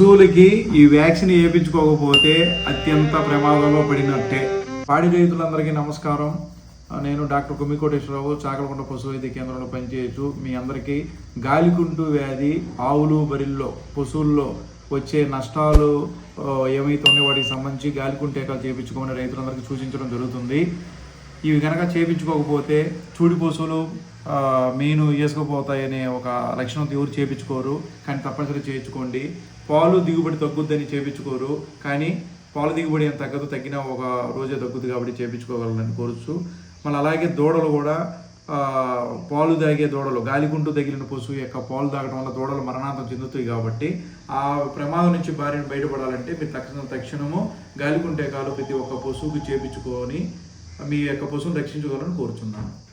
పశువులకి ఈ వ్యాక్సిన్ వేయించుకోకపోతే అత్యంత ప్రమాదంలో పడినట్టే. పాడి రైతులందరికీ నమస్కారం. నేను డాక్టర్ కుమ్మికోటేశ్వరరావు చాకలకొండ పశు వైద్య కేంద్రంలో పనిచేయచ్చు మీ అందరికీ గాలికుంటు వ్యాధి ఆవులు బరిల్లో పశువుల్లో వచ్చే నష్టాలు ఏమైతే ఉన్నాయో వాటికి సంబంధించి గాలికుంటు టీకాలు చేయించుకోమని రైతులందరికీ సూచించడం జరుగుతుంది. ఇవి కనుక చేపించుకోకపోతే చూడిపోసులు పశువులు ఆ, మీను ఒక లక్షణంతో ఎవరు చేపించుకోరు. కానీ తప్పనిసరి చేయించుకోండి. పాలు దిగుబడి తగ్గుద్దని చేపించుకోరు. కానీ పాలు దిగుబడి ఏం తగ్గదు. తగ్గినా ఒక రోజే తగ్గుద్ది కాబట్టి చేపించుకోగలరని కోరుచు. మళ్ళీ అలాగే దూడలు కూడా పాలు తాగే దూడలు గాలిగుంటు తగిలిన పశువు యొక్క పాలు తాగడం వల్ల దూడలు మరణాంతం చెందుతాయి కాబట్టి ఆ ప్రమాదం నుంచి భార్యను బయటపడాలంటే మీరు తక్షణ తక్షణము గాలికుంటే కాలు ప్రతి ఒక్క పశువుకి చేపించుకొని మీ యొక్క పశువును రక్షించుకోవాలని కోరుచున్నాను.